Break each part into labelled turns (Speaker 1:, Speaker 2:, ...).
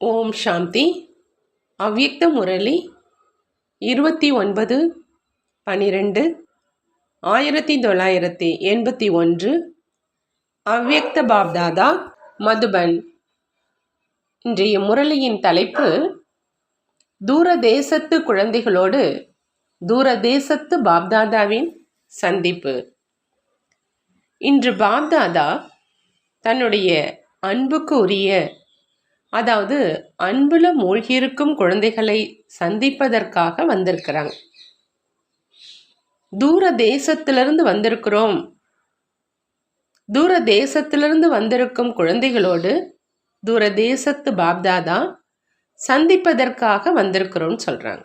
Speaker 1: ஓம் சாந்தி. அவ்யக்த முரளி இருபத்தி ஒன்பது பனிரெண்டு ஆயிரத்தி தொள்ளாயிரத்தி எண்பத்தி ஒன்று அவ்யக்த பாப்தாதா மதுபன். இன்றைய முரளியின் தலைப்பு தூரதேசத்து குழந்தைகளோடு தூரதேசத்து பாப்தாதாவின் சந்திப்பு. இன்று பாப்தாதா தன்னுடைய அன்புக்கு உரிய அதாவது அன்புல மூழ்கியிருக்கும் குழந்தைகளை சந்திப்பதற்காக வந்திருக்கிறாங்க. தூர தேசத்திலிருந்து வந்திருக்கிறோம். தூர தேசத்திலிருந்து வந்திருக்கும் குழந்தைகளோடு தூர தேசத்து பாப்தாதா சந்திப்பதற்காக வந்திருக்கிறோம்னு சொல்கிறாங்க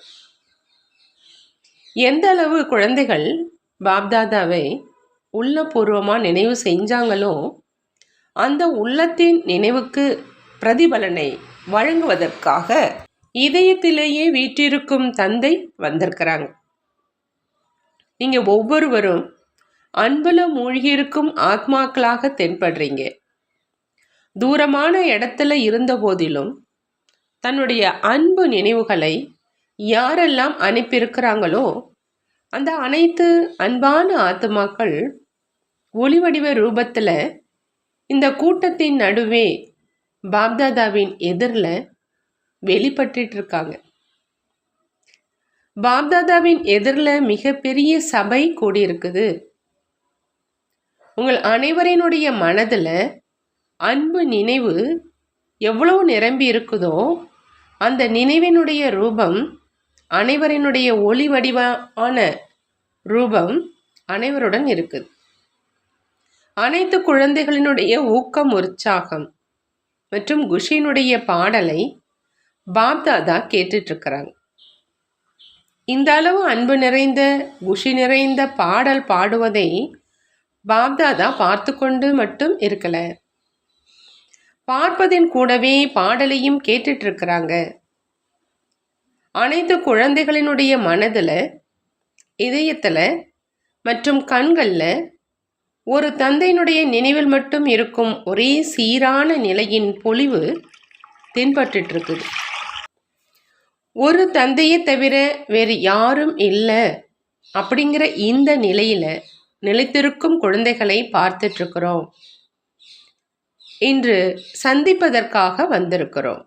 Speaker 1: எந்த அளவு குழந்தைகள் பாப்தாதாவை உள்ளபூர்வமாக நினைவு செஞ்சாங்களோ அந்த உள்ளத்தின் நினைவுக்கு பிரதிபலனை வழங்குவதற்காக இதயத்திலேயே வீற்றிருக்கும் தந்தை வந்திருக்கிறாங்க. நீங்க ஒவ்வொருவரும் அன்புல மூழ்கியிருக்கும் ஆத்மாக்களாக தென்படுறீங்க. தூரமான இடத்துல இருந்த போதிலும் தன்னுடைய அன்பு நினைவுகளை யாரெல்லாம் அனுப்பியிருக்கிறாங்களோ அந்த அனைத்து அன்பான ஆத்மாக்கள் ஒளிவடிவ ரூபத்தில் இந்த கூட்டத்தின் நடுவே பாப்தாதாவின் எதிரில் வெளிப்பட்டு இருக்காங்க பாப்தாதாவின் எதிரில் மிகப்பெரிய சபை கூடியிருக்குது. உங்கள் அனைவரினுடைய மனதில் அன்பு நினைவு எவ்வளோ நிரம்பி இருக்குதோ அந்த நினைவினுடைய ரூபம் அனைவரினுடைய ஒளி வடிவான ரூபம் அனைவருடன் இருக்குது. அனைத்து குழந்தைகளினுடைய ஊக்கம் உற்சாகம் மற்றும் குஷினுடைய பாடலை பாப்தாதா கேட்டுட்ருக்கிறாங்க இந்த அளவு அன்பு நிறைந்த குஷி நிறைந்த பாடல் பாடுவதை பாப்தாதா பார்த்து கொண்டு மட்டும் இருக்கல. பார்ப்பதின் கூடவே பாடலையும் கேட்டுட்ருக்கிறாங்க அனைத்து குழந்தைகளினுடைய மனதில் இதயத்தில் மற்றும் கண்களில் ஒரு தந்தையினுடைய நினைவில் மட்டும் இருக்கும் ஒரே சீரான நிலையின் பொலிவு தென்பட்டுட்டு இருக்குது ஒரு தந்தையை தவிர வேறு யாரும் இல்லை அப்படிங்கிற இந்த நிலையில் நிலைத்திருக்கும் குழந்தைகளை பார்த்துட்ருக்கிறோம் இன்று சந்திப்பதற்காக வந்திருக்கிறோம்.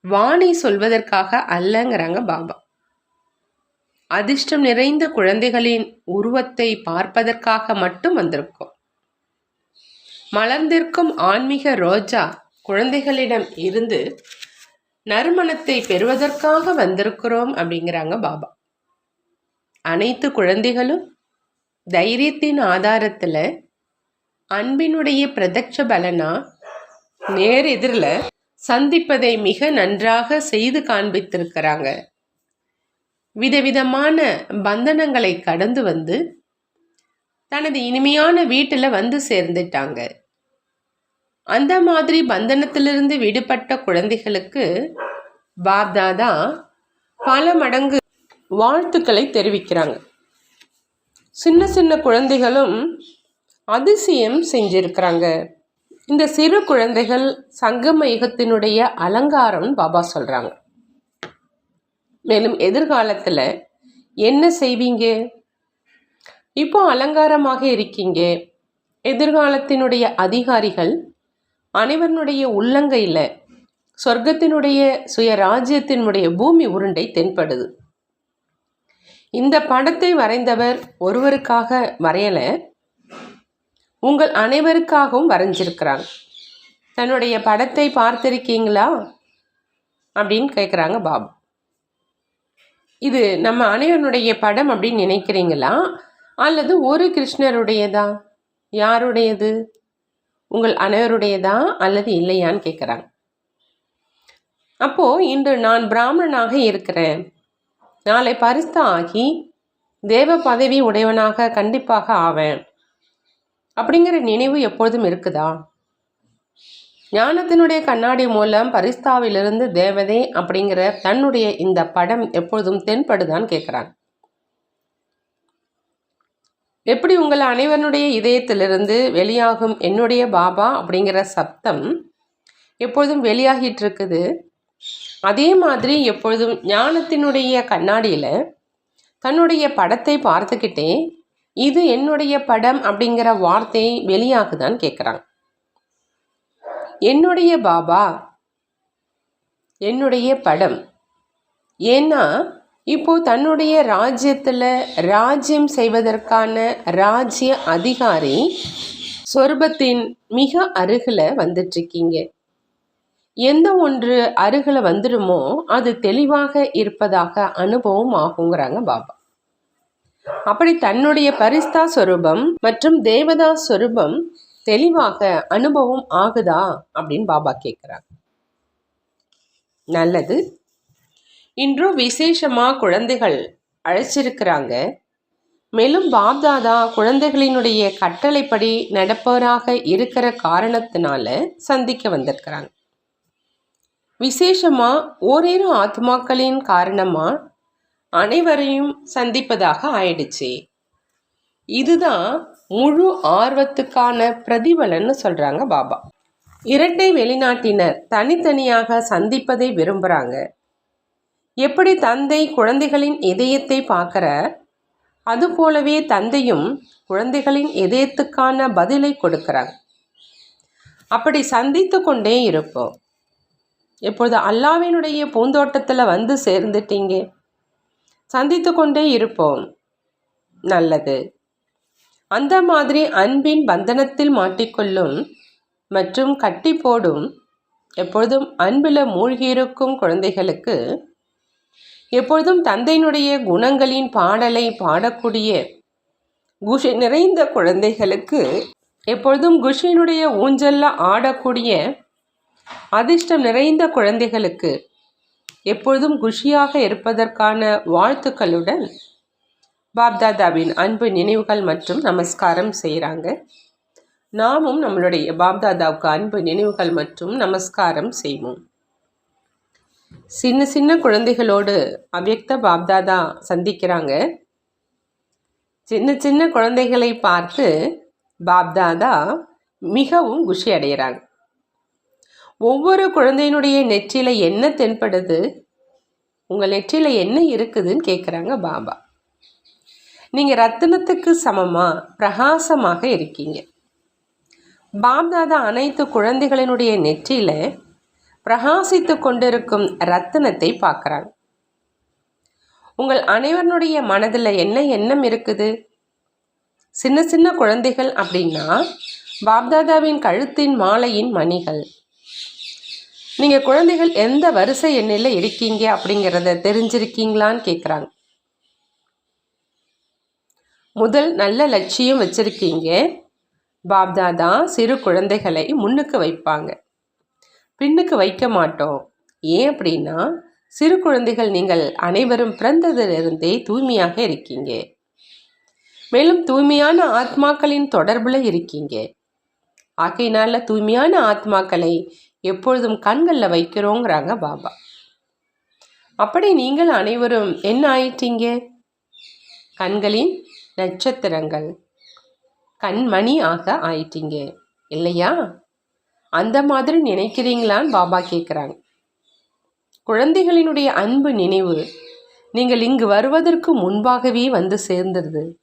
Speaker 1: வாணி சொல்வதற்காக அல்லங்கிறாங்க பாபா. அதிர்ஷ்டம் நிறைந்த குழந்தைகளின் உருவத்தை பார்ப்பதற்காக மட்டும் வந்திருக்கோம். மலர்ந்திருக்கும் ஆன்மீக ரோஜா குழந்தைகளிடம் இருந்து நறுமணத்தை பெறுவதற்காக வந்திருக்கிறோம் அப்படிங்கிறாங்க பாபா. அனைத்து குழந்தைகளும் தைரியத்தின் ஆதாரத்தில் அன்பினுடைய பிரதட்ச பலனா நேர் எதிரில் சந்திப்பதை மிக நன்றாக செய்து காண்பித்திருக்கிறாங்க. விதவிதமான பந்தனங்களை கடந்து வந்து தனது இனிமையான வீட்டில் வந்து சேர்ந்துட்டாங்க. அந்த மாதிரி பந்தனத்திலிருந்து விடுபட்ட குழந்தைகளுக்கு பாப்தாதா பல மடங்கு வாழ்த்துக்களை தெரிவிக்கிறாங்க. சின்ன சின்ன குழந்தைகளும் அதிசயம் செஞ்சிருக்கிறாங்க. இந்த சிறு குழந்தைகள் சங்கம யுகத்தினுடைய அலங்காரம் பாபா சொல்கிறாங்க மேலும் எதிர்காலத்தில் என்ன செய்வீங்க? இப்போ அலங்காரமாக இருக்கீங்க. எதிர்காலத்தினுடைய அதிகாரிகள் அனைவருடைய உள்ளங்கையில் சொர்க்கத்தினுடைய சுயராஜ்யத்தினுடைய பூமி உருண்டை தென்படுது. இந்த படத்தை வரைந்தவர் ஒருவருக்காக வரையலை. உங்கள் அனைவருக்காகவும் வரைஞ்சிருக்கிறாங்க தன்னுடைய படத்தை பார்த்திருக்கீங்களா? அப்படின்னு கேட்குறாங்க பாபு. இது நம்ம அனைவனுடைய படம் அப்படின்னு நினைக்கிறீங்களா? அல்லது ஒரு கிருஷ்ணருடையதா? யாருடையது? உங்கள் அனைவருடையதா அல்லது இல்லையான்னு கேட்குறாங்க அப்போது இன்று நான் பிராமணனாக இருக்கிறேன். நாளை பரிஸ்தா ஆகி தேவ பதவி உடையவனாக கண்டிப்பாக ஆவேன். அப்படிங்கிற நினைவு எப்பொழுதும் இருக்குதா? ஞானத்தினுடைய கண்ணாடி மூலம் பரிஸ்தாவிலிருந்து தேவதே அப்படிங்கிற தன்னுடைய இந்த படம் எப்பொழுதும் தென்படுதான்னு கேட்குறாங்க எப்படி உங்கள் அனைவருடைய இதயத்திலிருந்து வெளியாகும் என்னுடைய பாபா அப்படிங்கிற சப்தம் எப்பொழுதும் வெளியாகிட்டு இருக்குது அதே மாதிரி எப்பொழுதும் ஞானத்தினுடைய கண்ணாடியில் தன்னுடைய படத்தை பார்த்துக்கிட்டே இது என்னுடைய படம் அப்படிங்கிற வார்த்தை வெளியாகுதான்னு கேட்குறாங்க என்னுடைய பாபா என்னுடைய படம். ஏன்னா இப்போ தன்னுடைய ராஜ்யத்தில் ராஜ்யம் செய்வதற்கான ராஜ்ய அதிகாரி சொர்பத்தின் மிக அருகில் வந்துட்டுருக்கீங்க. எந்த ஒன்று அருகில் வந்துடுமோ அது தெளிவாக இருப்பதாக அனுபவம் ஆகுங்கிறாங்க பாபா. அப்படி தன்னுடைய பரிஸ்தா சொரூபம் மற்றும் தேவதா சொரூபம் தெளிவாக அனுபவம் ஆகுதா அப்படின்னு பாபா கேட்குறாங்க நல்லது. இன்றும் விசேஷமாக குழந்தைகள் அழைச்சிருக்கிறாங்க. மேலும் பாப்தாதா குழந்தைகளினுடைய கட்டளைப்படி நடப்பவராக இருக்கிற காரணத்தினால சந்திக்க வந்திருக்கிறாங்க. விசேஷமாக ஓரிரு ஆத்மாக்களின் காரணமாக அனைவரையும் சந்திப்பதாக ஆயிடுச்சு. இதுதான் முழு ஆர்வத்துக்கான பிரதிபலன்னு சொல்கிறாங்க பாபா. இரட்டை வெளிநாட்டினர் தனித்தனியாக சந்திப்பதை விரும்புகிறாங்க எப்படி தந்தை குழந்தைகளின் இதயத்தை பார்க்குற? அதுபோலவே தந்தையும் குழந்தைகளின் இதயத்துக்கான பதிலை கொடுக்குறாங்க. அப்படி சந்தித்து கொண்டே இருப்போம். இப்பொழுது அல்லாவினுடைய பூந்தோட்டத்தில் வந்து சேர்ந்துட்டீங்க? சந்தித்து கொண்டே இருப்போம். நல்லது. அந்த மாதிரி அன்பின் பந்தனத்தில் மாட்டிக்கொள்ளும் மற்றும் கட்டி போடும் எப்பொழுதும் அன்பில் மூழ்கியிருக்கும் குழந்தைகளுக்கு எப்பொழுதும் தந்தையினுடைய குணங்களின் பாடலை பாடக்கூடிய குஷி நிறைந்த குழந்தைகளுக்கு எப்பொழுதும் குஷியினுடைய ஊஞ்சலில் ஆடக்கூடிய அதிர்ஷ்டம் நிறைந்த குழந்தைகளுக்கு எப்பொழுதும் குஷியாக இருப்பதற்கான வாழ்த்துக்களுடன் பாப்தாதாவின் அன்பு நினைவுகள் மற்றும் நமஸ்காரம் செய்கிறாங்க நாமும் நம்மளுடைய பாப்தாதாவுக்கு அன்பு நினைவுகள் மற்றும் நமஸ்காரம் செய்வோம். சின்ன சின்ன குழந்தைகளோடு அவ்யக்த பாப்தாதா சந்திக்கிறாங்க. சின்ன சின்ன குழந்தைகளை பார்த்து பாப்தாதா மிகவும் குஷி அடைகிறாங்க. ஒவ்வொரு குழந்தையினுடைய நெற்றியில் என்ன தென்படுது? உங்கள் நெற்றியில் என்ன இருக்குதுன்னு கேட்குறாங்க பாபா. நீங்கள் ரத்தினத்துக்கு சமமாக பிரகாசமாக இருக்கீங்க. பாப்தாதா அனைத்து குழந்தைகளினுடைய நெற்றியில் பிரகாசித்து கொண்டிருக்கும் ரத்தினத்தை பார்க்குறாங்க உங்கள் அனைவருடைய மனதில் என்ன எண்ணம் இருக்குது? சின்ன சின்ன குழந்தைகள் அப்படின்னா பாப்தாதாவின் கழுத்தின் மாலையின் மணிகள். நீங்கள் குழந்தைகள் எந்த வரிசை எண்ணில் இருக்கீங்க அப்படிங்கிறத தெரிஞ்சிருக்கீங்களான்னு கேட்குறாங்க முதல் நல்ல லட்சியம் வச்சுருக்கீங்க. பாப்தாதா சிறு குழந்தைகளை முன்னுக்கு வைப்பாங்க. பின்னுக்கு வைக்க மாட்டோம். ஏன் அப்படின்னா சிறு குழந்தைகள் நீங்கள் அனைவரும் பிறந்ததிலிருந்தே தூய்மையாக இருக்கீங்க. மேலும் தூய்மையான ஆத்மாக்களின் தொடர்பில் இருக்கீங்க. ஆகையினால தூய்மையான ஆத்மாக்களை எப்பொழுதும் கண்களில் வைக்கிறோங்கிறாங்க பாபா. அப்படி நீங்கள் அனைவரும் என்ன ஆயிட்டீங்க? கண்களின் நட்சத்திரங்கள். கண்மணி ஆக ஆயிட்டீங்க. இல்லையா? அந்த மாதிரி நினைக்கிறீங்களான்னு பாபா கேட்குறாங்க குழந்தைகளினுடைய அன்பு நினைவு நீங்கள் இங்கு வருவதற்கு முன்பாகவே வந்து சேர்ந்துருது.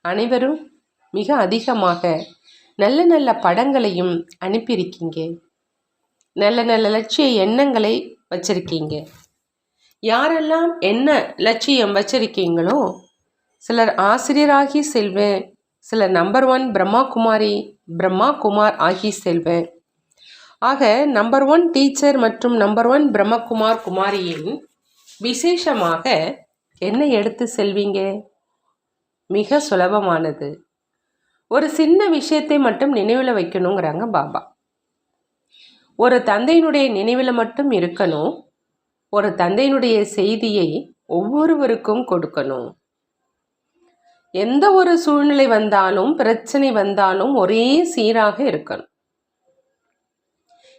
Speaker 1: அனைவரும் மிக அதிகமாக நல்ல நல்ல படங்களையும் அனுப்பியிருக்கீங்க. நல்ல நல்ல லட்சிய எண்ணங்களை வச்சிருக்கீங்க. யாரெல்லாம் என்ன லட்சியம் வச்சிருக்கீங்களோ சிலர் ஆசிரியராகி செல்வேன். சிலர் நம்பர் ஒன் பிரம்மா குமாரி பிரம்மா குமார் ஆகி செல்வேன். ஆக நம்பர் ஒன் டீச்சர் மற்றும் நம்பர் ஒன் பிரம்மகுமார் குமாரியின் விசேஷமாக என்ன எடுத்து செல்வீங்க? மிக சுலபமானது. ஒரு சின்ன விஷயத்தை மட்டும் நினைவில் வைக்கணுங்கிறாங்க பாபா. ஒரு தந்தையினுடைய நினைவில் மட்டும் இருக்கணும். ஒரு தந்தையினுடைய செய்தியை ஒவ்வொருவருக்கும் கொடுக்கணும். எந்த ஒரு சூழ்நிலை வந்தாலும் பிரச்சனை வந்தாலும் ஒரே சீராக இருக்கணும்.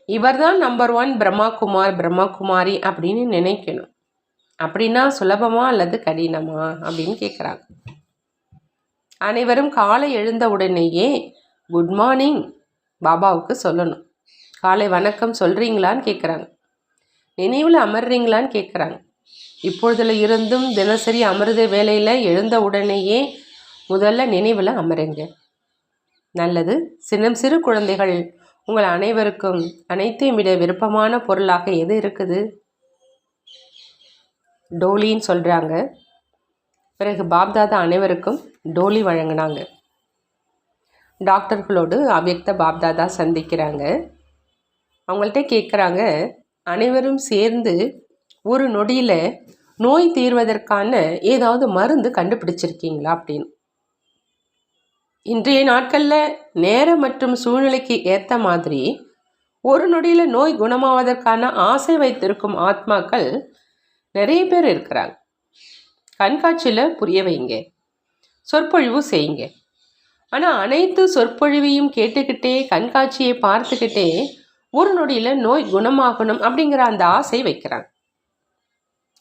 Speaker 1: இவர் தான் நம்பர் ஒன் பிரம்மாகுமார் பிரம்மாகுமாரி அப்படின்னு நினைக்கணும். அப்படின்னா சுலபமா அல்லது கடினமா அப்படின்னு கேட்குறாங்க அனைவரும் காலை எழுந்த உடனேயே குட் மார்னிங் பாபாவுக்கு சொல்லணும். காலை வணக்கம் சொல்கிறீங்களான்னு கேட்குறாங்க நினைவில் அமர்றீங்களான்னு கேட்குறாங்க இப்பொழுதுல இருந்தும் தினசரி அமிர்த வேலையில் எழுந்த உடனேயே முதல்ல நினைவில் அமருங்க. நல்லது. சின்னம் சிறு குழந்தைகள் உங்கள் அனைவருக்கும் அனைத்தையும் விட விருப்பமான பொருளாக எது இருக்குது? டோலின்னு சொல்கிறாங்க பிறகு பாப்தாதா அனைவருக்கும் டோலி வழங்கினாங்க. டாக்டர்களோடு அவ்யக்த பாப்தாதா சந்திக்கிறாங்க. அவங்கள்ட்ட கேட்குறாங்க அனைவரும் சேர்ந்து ஒரு நொடியில் நோய் தீர்வதற்கான ஏதாவது மருந்து கண்டுபிடிச்சிருக்கீங்களா? அப்படின்னு. இன்றைய நாட்களில் நேரம் மற்றும் சூழ்நிலைக்கு ஏற்ற மாதிரி ஒரு நொடியில் நோய் குணமாவதற்கான ஆசை வைத்திருக்கும் ஆத்மாக்கள் நிறைய பேர் இருக்கிறாங்க. கண்காட்சியில் புரிய வைங்க. சொற்பொழிவு செய்யுங்க. ஆனால் அனைத்து சொற்பொழிவையும் கேட்டுக்கிட்டே கண்காட்சியை பார்த்துக்கிட்டே ஒரு நொடியில் நோய் குணமாகணும் அப்படிங்கிற அந்த ஆசை வைக்கிறாங்க.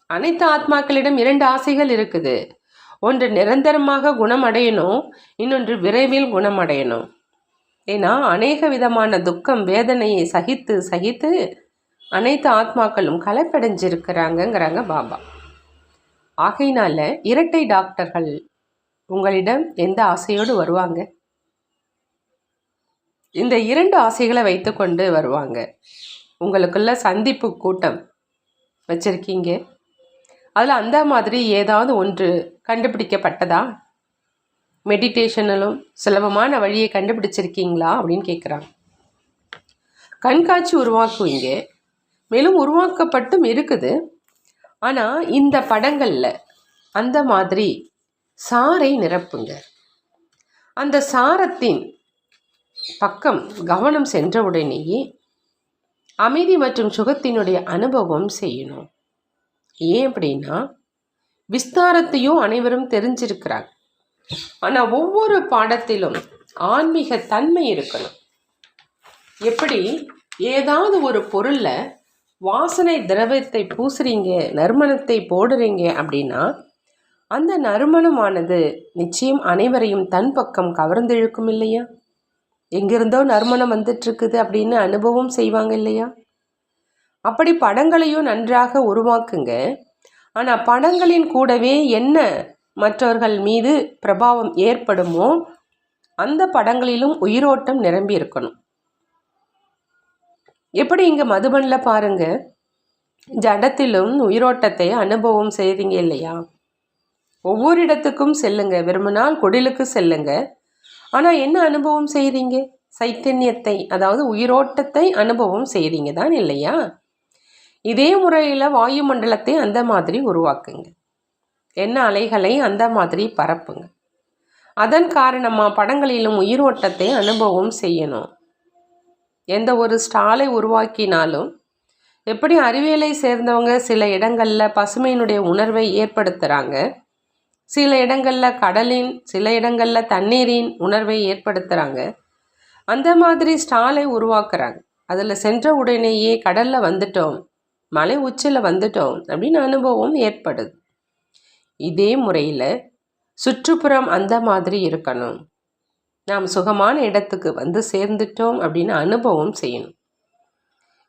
Speaker 1: அனைத்து ஆத்மாக்களிடம் இரண்டு ஆசைகள் இருக்குது. ஒன்று நிரந்தரமாக குணமடையணும் இன்னொன்று விரைவில் குணமடையணும். ஏன்னா அநேக விதமான துக்கம் வேதனையை சகித்து சகித்து அனைத்து ஆத்மாக்களும் களைப்படைஞ்சிருக்கிறாங்கங்கிறாங்க பாபா. ஆகையினால இரட்டை டாக்டர்கள் உங்களிடம் எந்த ஆசையோடு வருவாங்க? இந்த இரண்டு ஆசைகளை வைத்துக்கொண்டு வருவாங்க. உங்களுக்குள்ள சந்திப்பு கூட்டம் வச்சுருக்கீங்க? அதில் அந்த மாதிரி ஏதாவது ஒன்று கண்டுபிடிக்கப்பட்டதா? மெடிடேஷனிலும் சுலபமான வழியை கண்டுபிடிச்சிருக்கீங்களா? அப்படின்னு கேட்குறாங்க கண்காட்சி உருவாக்குவீங்க மேலும் உருவாக்கப்பட்டும் இருக்குது. ஆனால் இந்த படங்களில் அந்த மாதிரி சாரை நிரப்புங்க. அந்த சாரத்தின் பக்கம் கவனம் சென்றவுடனேயே அமைதி மற்றும் சுகத்தினுடைய அனுபவம் செய்யணும். ஏன் அப்படின்னா விஸ்தாரத்தையும் அனைவரும் தெரிஞ்சிருக்கிறாங்க ஆனால் ஒவ்வொரு பாடத்திலும் ஆன்மீக தன்மை இருக்கணும். எப்படி? ஏதாவது ஒரு பொருளில் வாசனை திரவத்தை பூசுறீங்க நறுமணத்தை போடுறீங்க அப்படின்னா அந்த நறுமணமானது நிச்சயம் அனைவரையும் தன் பக்கம் கவர்ந்திழுக்கும் இல்லையா? எங்கிருந்தோ நறுமணம் வந்துட்டுருக்குது அப்படின்னு அனுபவம் செய்வாங்க இல்லையா? அப்படி படங்களையும் நன்றாக உருவாக்குங்க. ஆனால் படங்களின் கூடவே என்ன மற்றவர்கள் மீது பிரபாவம் ஏற்படுமோ அந்த படங்களிலும் உயிரோட்டம் நிரம்பி இருக்கணும். எப்படி இங்கே மதுபனில் பாருங்க. ஜடத்திலும் உயிரோட்டத்தை அனுபவம் செய்கிறீங்க இல்லையா? ஒவ்வொரு இடத்துக்கும் செல்லுங்க. விரும்பினால் குடிலுக்கு செல்லுங்க. ஆனால் என்ன அனுபவம் செய்கிறீங்க சைத்தன்யத்தை அதாவது உயிரோட்டத்தை அனுபவம் செய்தீங்க தான் இல்லையா? இதே முறையில் வாயுமண்டலத்தை அந்த மாதிரி உருவாக்குங்க. என்ன அலைகளை அந்த மாதிரி பரப்புங்க. அதன் காரணமாக படங்களிலும் உயிரோட்டத்தை அனுபவம் செய்யணும். எந்த ஒரு ஸ்டாலை உருவாக்கினாலும் எப்படி அறிவியலை சேர்ந்தவங்க சில இடங்களில் பசுமையினுடைய உணர்வை ஏற்படுத்துகிறாங்க சில இடங்களில் கடலின் சில இடங்களில் தண்ணீரின் உணர்வை ஏற்படுத்துகிறாங்க அந்த மாதிரி ஸ்டாலை உருவாக்குறாங்க. அதில் சென்ற உடனேயே கடலில் வந்துட்டோம். மலை உச்சியில் வந்துட்டோம் அப்படின்னு அனுபவம் ஏற்படுது. இதே முறையில் சுற்றுப்புறம் அந்த மாதிரி இருக்கணும். நாம் சுகமான இடத்துக்கு வந்து சேர்ந்துட்டோம் அப்படின்னு அனுபவம் செய்யணும்.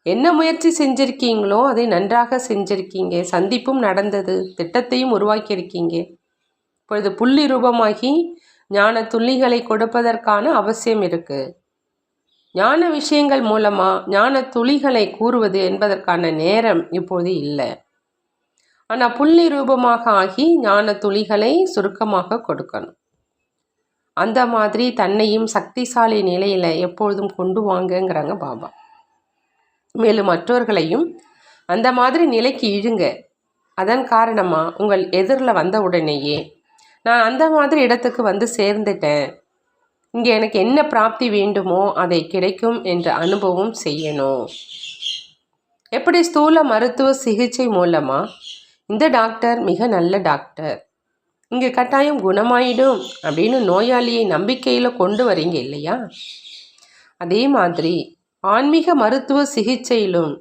Speaker 1: என்ன முயற்சி செஞ்சுருக்கீங்களோ அதை நன்றாக செஞ்சுருக்கீங்க. சந்திப்பும் நடந்தது திட்டத்தையும் உருவாக்கியிருக்கீங்க. இப்பொழுது புள்ளி ரூபமாகி ஞான துள்ளிகளை கொடுப்பதற்கான அவசியம் இருக்குது ஞான விஷயங்கள் மூலமாக ஞான துளிகளை கூறுவது என்பதற்கான நேரம் இப்போது இல்லை. ஆனால் புள்ளி ரூபமாக ஆகி ஞான துளிகளை சுருக்கமாக கொடுக்கணும். அந்த மாதிரி தன்னையும் சக்திசாலி நிலையில் எப்பொழுதும் கொண்டு வாங்கங்கிறாங்க பாபா. மேலும் மற்றவர்களையும் அந்த மாதிரி நிலைக்கு இழுங்க. அதன் காரணமாக உங்கள் எதிரில் வந்த உடனேயே நான் அந்த மாதிரி இடத்துக்கு வந்து சேர்ந்துட்டேன். இங்கே எனக்கு என்ன பிராப்தி வேண்டுமோ அதை கிடைக்கும் என்ற அனுபவம் செய்யணும் எப்படி ஸ்தூல மருத்துவ சிகிச்சை மூலமாக இந்த டாக்டர் மிக நல்ல டாக்டர். இங்கே கட்டாயம் குணமாயிடும் அப்படின்னு நோயாளியை நம்பிக்கையில் கொண்டு வரீங்க இல்லையா? அதே மாதிரி ஆன்மீக மருத்துவ சிகிச்சையிலும்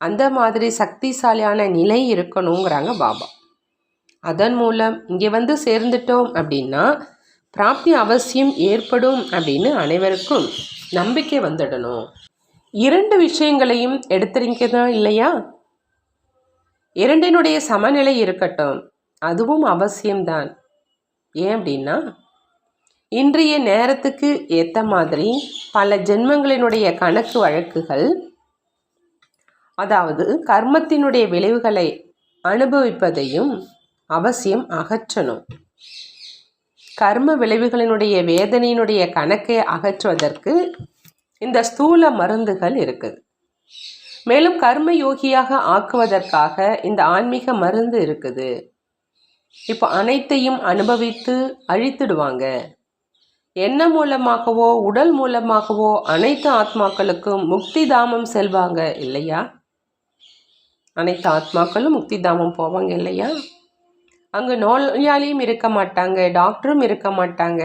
Speaker 1: அந்த மாதிரி சக்திசாலியான நிலை இருக்கணுங்கிறாங்க பாபா. அதன் மூலம் இங்கே வந்து சேர்ந்துட்டோம் அப்படின்னா பிராப்தி அவசியம் ஏற்படும் அப்படின்னு அனைவருக்கும் நம்பிக்கை வந்துடணும். இரண்டு விஷயங்களையும் எடுத்துறீங்கதா இல்லையா? இரண்டினுடைய சமநிலை இருக்கட்டும். அதுவும் அவசியம்தான். ஏன் அப்படின்னா இன்றைய நேரத்துக்கு ஏற்ற மாதிரி பல ஜென்மங்களினுடைய கணக்கு வழக்குகள் அதாவது கர்மத்தினுடைய விளைவுகளை அனுபவிப்பதையும் அவசியம் அகற்றணும். கர்ம விளைவுகளினுடைய வேதனையினுடைய கணக்கை அகற்றுவதற்கு இந்த ஸ்தூல மருந்துகள் இருக்குது. மேலும் கர்ம யோகியாக ஆக்குவதற்காக இந்த ஆன்மீக மருந்து இருக்குது. இப்போ அனைத்தையும் அனுபவித்து அழித்துடுவாங்க. என்ன மூலமாகவோ உடல் மூலமாகவோ அனைத்து ஆத்மாக்களுக்கும் முக்தி தாமம் செல்வாங்க இல்லையா? அனைத்து ஆத்மாக்களும் முக்தி தாமம் போவாங்க இல்லையா? அங்கே நோயாளியும் இருக்க மாட்டாங்க டாக்டரும் இருக்க மாட்டாங்க.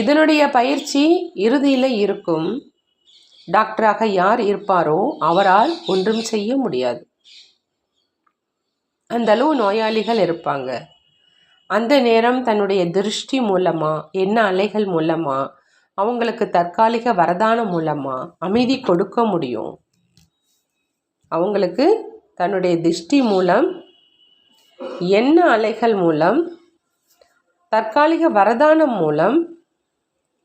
Speaker 1: இதனுடைய பயிற்சி இறுதியில் இருக்கும். டாக்டராக யார் இருப்பாரோ அவரால் ஒன்றும் செய்ய முடியாது. அந்த அளவு நோயாளிகள் இருப்பாங்க. அந்த நேரம் தன்னுடைய திருஷ்டி மூலமாக என்ன அலைகள் மூலமாக அவங்களுக்கு தற்காலிக வரதானம் மூலமாக அமைதி கொடுக்க முடியும். அவங்களுக்கு தன்னுடைய திருஷ்டி மூலம் என்ன அலைகள் மூலம் தற்காலிக வரதானம் மூலம்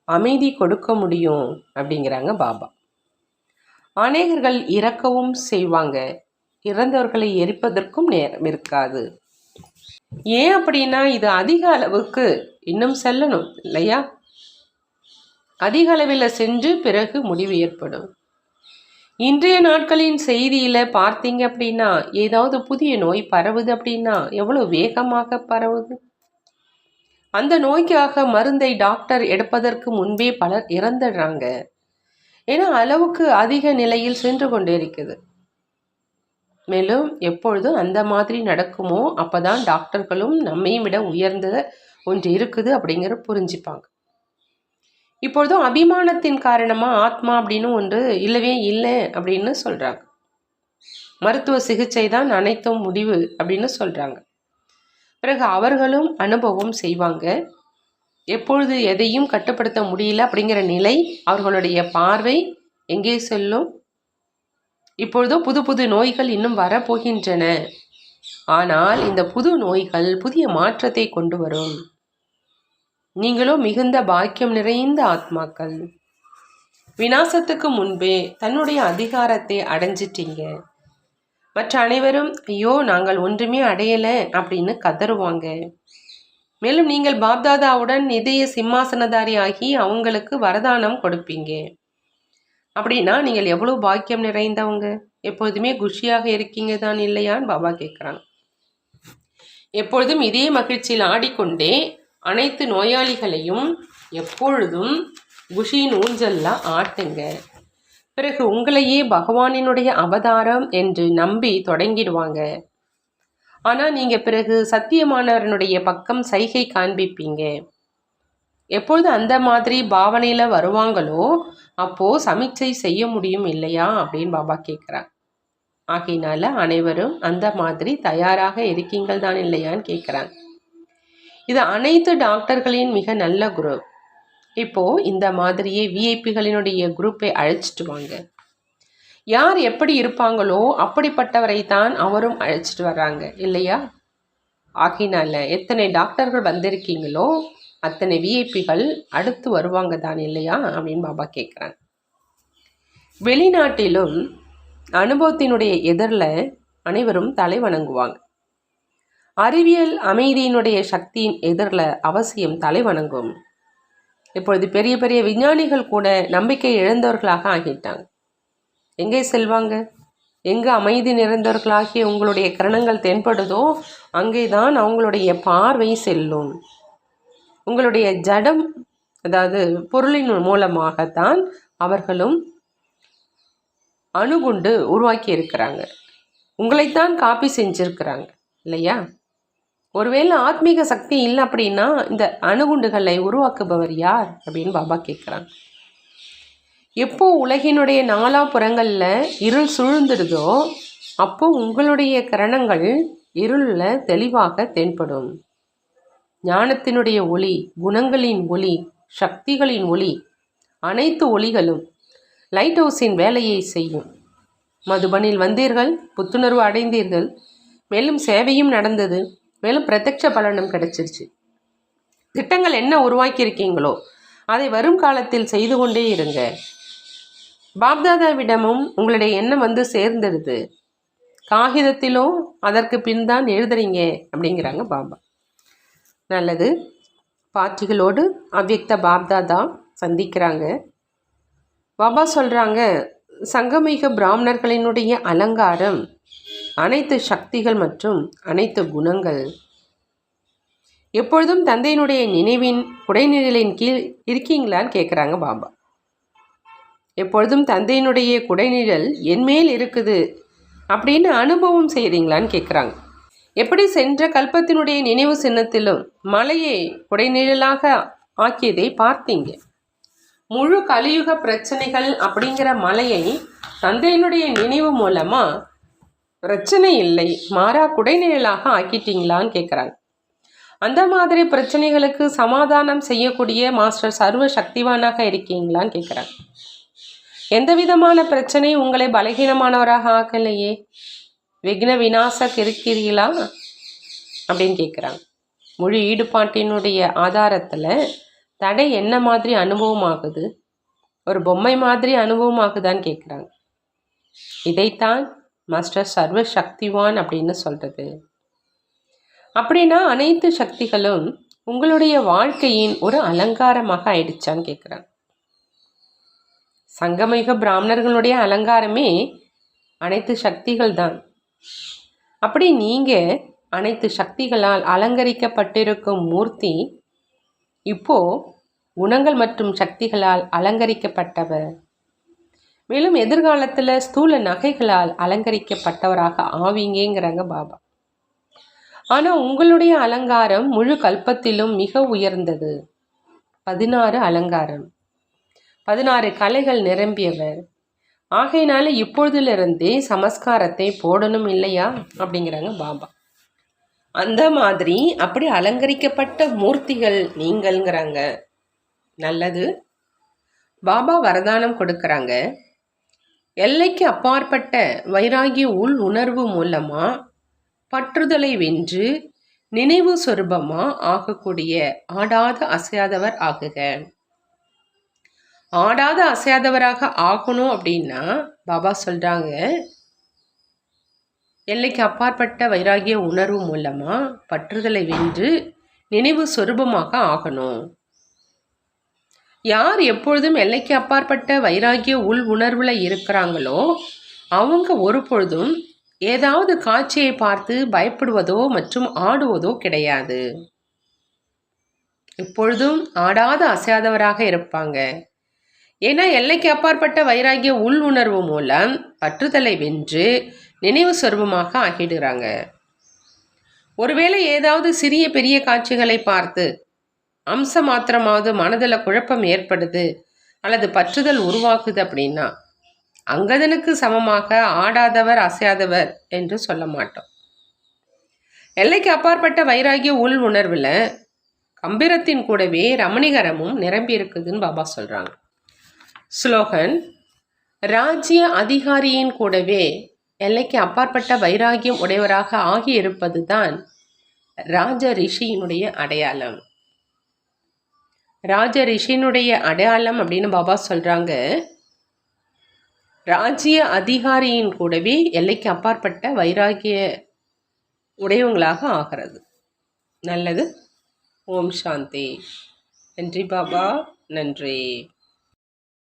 Speaker 1: அமைதி கொடுக்க முடியும் அப்படிங்கிறாங்க பாபா. அநேகர்கள் இறக்கவும் செய்வாங்க. இறந்தவர்களை எரிப்பதற்கும் நேரம் இருக்காது. ஏன் அப்படின்னா இது அதிக அளவுக்கு இன்னும் செல்லணும் இல்லையா? அதிக அளவில் சென்று பிறகு முடிவு ஏற்படும். இன்றைய நாட்களின் செய்தியில் பார்த்தீங்க அப்படின்னா ஏதாவது புதிய நோய் பரவுது அப்படின்னா எவ்வளோ வேகமாக பரவுது? அந்த நோய்க்காக மருந்தை டாக்டர் எடுப்பதற்கு முன்பே பலர் இறந்துடுறாங்க. ஏன்னா அளவுக்கு அதிக நிலையில் சென்று கொண்டே இருக்குது மேலும் எப்பொழுதும் அந்த மாதிரி நடக்குமோ அப்போ தான் டாக்டர்களும் நம்மையும் விட உயர்ந்த ஒன்று இருக்குது அப்படிங்கிற புரிஞ்சுப்பாங்க. இப்பொழுதும் அபிமானத்தின் காரணமாக ஆத்மா அப்படின்னு ஒன்று இல்லவே இல்லை அப்படின்னு சொல்கிறாங்க மருத்துவ சிகிச்சை தான் அனைத்தும் முடிவு அப்படின்னு சொல்கிறாங்க பிறகு அவர்களும் அனுபவம் செய்வாங்க. எப்பொழுது எதையும் கட்டுப்படுத்த முடியல அப்படிங்கிற நிலை அவர்களுடைய பார்வை எங்கே செல்லும்? இப்பொழுதோ புது புது நோய்கள் இன்னும் வரப்போகின்றன. ஆனால் இந்த புது நோய்கள் புதிய மாற்றத்தை கொண்டு வரும். நீங்களோ மிகுந்த பாக்கியம் நிறைந்த ஆத்மாக்கள். வினாசத்துக்கு முன்பே தன்னுடைய அதிகாரத்தை அடைஞ்சிட்டீங்க. மற்ற அனைவரும் ஐயோ நாங்கள் ஒன்றுமே அடையலை அப்படின்னு கதறுவாங்க. மேலும் நீங்கள் பாப்தாதாவுடன் இதய சிம்மாசனதாரி ஆகி அவங்களுக்கு வரதானம் கொடுப்பீங்க. அப்படின்னா நீங்கள் எவ்வளோ பாக்கியம் நிறைந்தவங்க? எப்பொழுதுமே குஷியாக இருக்கீங்க தான் இல்லையான்னு பாபா கேட்குறாங்க எப்பொழுதும் இதே மகிழ்ச்சியில் ஆடிக்கொண்டே அனைத்து நோயாளிகளையும் எப்பொழுதும் குஷியின் ஊஞ்சல்ல ஆட்டுங்க. பிறகு உங்களையே பகவானினுடைய அவதாரம் என்று நம்பி தொடங்கிடுவாங்க. ஆனால் நீங்கள் பிறகு சத்தியமானவரனுடைய பக்கம் சைகை காண்பிப்பீங்க. எப்பொழுது அந்த மாதிரி பாவனையில் வருவாங்களோ அப்போது சமீட்சை செய்ய முடியும் இல்லையா அப்படின்னு பாபா கேட்குறார் ஆகையினால அனைவரும் அந்த மாதிரி தயாராக இருக்கீங்கள் தான் இல்லையான்னு கேட்குறாங்க இது அனைத்து டாக்டர்களின் மிக நல்ல குரூப் இப்போது இந்த மாதிரியே விஐபிகளினுடைய குரூப்பை அழைச்சிட்டு வாங்க. யார் எப்படி இருப்பாங்களோ அப்படிப்பட்டவரை தான் அவரும் அழைச்சிட்டு வர்றாங்க இல்லையா? ஆகினால எத்தனை டாக்டர்கள் வந்திருக்கீங்களோ அத்தனை விஐபிகள் அடுத்து வருவாங்க தான் இல்லையா? அப்படின்னு பாபா கேட்குறாங்க வெளிநாட்டிலும் அனுபவத்தினுடைய எதிரில் அனைவரும் தலை வணங்குவாங்க. அறிவியல் அமைதியினுடைய சக்தியின் எதிரில் அவசியம் தலைவணங்கும். இப்பொழுது பெரிய பெரிய விஞ்ஞானிகள் கூட நம்பிக்கை இழந்தவர்களாக ஆகிட்டாங்க எங்கே செல்வாங்க? எங்கே அமைதி நிறைந்தவர்களாகிய உங்களுடைய கிரணங்கள் தென்படுதோ அங்கே தான் அவங்களுடைய பார்வை செல்லும். உங்களுடைய ஜடம் அதாவது பொருளின் மூலமாகத்தான் அவர்களும் அணுகுண்டு உருவாக்கி இருக்கிறாங்க உங்களைத்தான் காப்பி செஞ்சுருக்கிறாங்க இல்லையா? ஒருவேளை ஆத்மீக சக்தி இல்லை அப்படின்னா இந்த அணுகுண்டுகளை உருவாக்குபவர் யார் அப்படின்னு பாபா கேட்குறாங்க எப்போ உலகினுடைய நாலா புறங்களில் இருள் சூழ்ந்துடுதோ அப்போ உங்களுடைய கரணங்கள் இருளில் தெளிவாக தென்படும். ஞானத்தினுடைய ஒளி குணங்களின் ஒளி சக்திகளின் ஒளி அனைத்து ஒளிகளும் லைட் ஹவுஸின் வேலையை செய்யும். மதுபனில் வந்தீர்கள் புத்துணர்வு அடைந்தீர்கள் மேலும் சேவையும் நடந்தது. மேலும் பிரத்யட்ச பலனும் கிடைச்சிருச்சு. திட்டங்கள் என்ன உருவாக்கியிருக்கீங்களோ அதை வரும் காலத்தில் செய்து கொண்டே இருங்க. பாப்தாதாவிடமும் உங்களுடைய எண்ணம் வந்து சேர்ந்துடுது. காகிதத்திலும் அதற்கு பின் தான் எழுதுறீங்க அப்படிங்கிறாங்க பாபா. நல்லது. பாட்டிகளோடு அவ்யக்த பாப்தாதா சந்திக்கிறாங்க. பாபா சொல்கிறாங்க சங்கமிக பிராமணர்களினுடைய அலங்காரம் அனைத்து சக்திகள் மற்றும் அனைத்து குணங்கள். எப்பொழுதும் தந்தையினுடைய நினைவின் குடைநிழலின் கீழ் இருக்கீங்களான்னு கேட்குறாங்க பாபா. எப்பொழுதும் தந்தையினுடைய குடைநிழல் என்மேல் இருக்குது அப்படின்னு அனுபவம் செய்கிறீங்களான்னு கேட்குறாங்க எப்படி சென்ற கல்பத்தினுடைய நினைவு சின்னத்திலும் மலையை குடைநிழலாக ஆக்கியதை பார்த்தீங்க? முழு கலியுக பிரச்சனைகள் அப்படிங்கிற மலையை தந்தையினுடைய நினைவு மூலமாக பிரச்சனை இல்லை. மாறா குடைநிழலாக ஆக்கிட்டீங்களான்னு கேட்குறாங்க அந்த மாதிரி பிரச்சனைகளுக்கு சமாதானம் செய்யக்கூடிய மாஸ்டர் சர்வ சக்திவானாக இருக்கீங்களான்னு கேட்குறாங்க எந்த விதமான பிரச்சனை உங்களை பலகீனமானவராக ஆக்கலையே? விக்ன விநாசக் இருக்கிறீங்களா அப்படின்னு கேட்குறாங்க முழு ஈடுபாட்டினுடைய ஆதாரத்தில் தடை என்ன மாதிரி அனுபவம் ஆகுது ஒரு பொம்மை மாதிரி அனுபவம் ஆகுதான்னு கேட்குறாங்க இதைத்தான் மாஸ்டர் சர்வ சக்திவான் அப்படின்னு சொல்கிறது அப்படின்னா அனைத்து சக்திகளும் உங்களுடைய வாழ்க்கையின் ஒரு அலங்காரமாக ஆயிடுச்சான்னு கேட்குறாங்க சங்கமிக பிராமணர்களுடைய அலங்காரமே அனைத்து சக்திகள் தான். அப்படி நீங்கள் அனைத்து சக்திகளால் அலங்கரிக்கப்பட்டிருக்கும் மூர்த்தி இப்போ குணங்கள் மற்றும் சக்திகளால் அலங்கரிக்கப்பட்டவர். மேலும் எதிர்காலத்தில் ஸ்தூல நகைகளால் அலங்கரிக்கப்பட்டவராக ஆவீங்கிறாங்க பாபா. ஆனால் உங்களுடைய அலங்காரம் முழு கல்பத்திலும் மிக உயர்ந்தது. பதினாறு அலங்காரம். பதினாறு கலைகள் நிரம்பியவர். ஆகையினால இப்பொழுதிலிருந்தே சமஸ்காரத்தை போடணும் இல்லையா? அப்படிங்கிறாங்க பாபா. அந்த மாதிரி அப்படி அலங்கரிக்கப்பட்ட மூர்த்திகள் நீங்கள்ங்கிறாங்க. நல்லது. பாபா வரதானம் கொடுக்குறாங்க. எல்லைக்கு அப்பாற்பட்ட வைராகிய உள் உணர்வு மூலமாக பற்றுதலை வென்று நினைவு சொரூபமாக ஆகக்கூடிய ஆடாத அசையாதவர் ஆகுக. ஆடாத அசையாதவராக ஆகணும் அப்படின்னா பாபா சொல்கிறாங்க எல்லைக்கு அப்பாற்பட்ட வைராகிய உணர்வு மூலமாக பற்றுதலை வென்று நினைவு சொரூபமாக ஆகணும். யார் எப்பொழுதும் எல்லைக்கு அப்பாற்பட்ட வைராகிய உள் உணர்வில் இருக்கிறாங்களோ அவங்க ஒரு பொழுதும் ஏதாவது காட்சியை பார்த்து பயப்படுவதோ மற்றும் ஆடுவதோ கிடையாது. எப்பொழுதும் ஆடாத அசையாதவராக இருப்பாங்க. ஏன்னா எல்லைக்கு அப்பாற்பட்ட வைராகிய உள் உணர்வு மூலம் பற்றுதலை வென்று நினைவு சொருபமாக ஆகிடுறாங்க. ஒருவேளை ஏதாவது சிறிய பெரிய காட்சிகளை பார்த்து அம்சம் மாத்திரமாவது மனதில் குழப்பம் ஏற்படுது அல்லது பற்றுதல் உருவாக்குது அப்படின்னா அங்கதனுக்கு சமமாக ஆடாதவர் அசையாதவர் என்று சொல்ல மாட்டோம். எல்லைக்கு அப்பாற்பட்ட வைராகிய உள் உணர்வில் கம்பீரத்தின் கூடவே ரமணிகரமும் நிரம்பி இருக்குதுன்னு பாபா சொல்கிறாங்க ஸ்லோகன் ராஜ்ய அதிகாரியின் கூடவே எல்லைக்கு அப்பாற்பட்ட வைராகியம் உடையவராக ஆகியிருப்பது தான் ராஜ ரிஷியினுடைய அடையாளம். ராஜ ரிஷினுடைய அடையாளம் அப்படின்னு பாபா சொல்கிறாங்க ராஜ்ய அதிகாரியின் கூடவே எல்லைக்கு அப்பாற்பட்ட வைராகிய உடையவங்களாக ஆகிறது. நல்லது. ஓம் சாந்தி. நன்றி பாபா. நன்றி.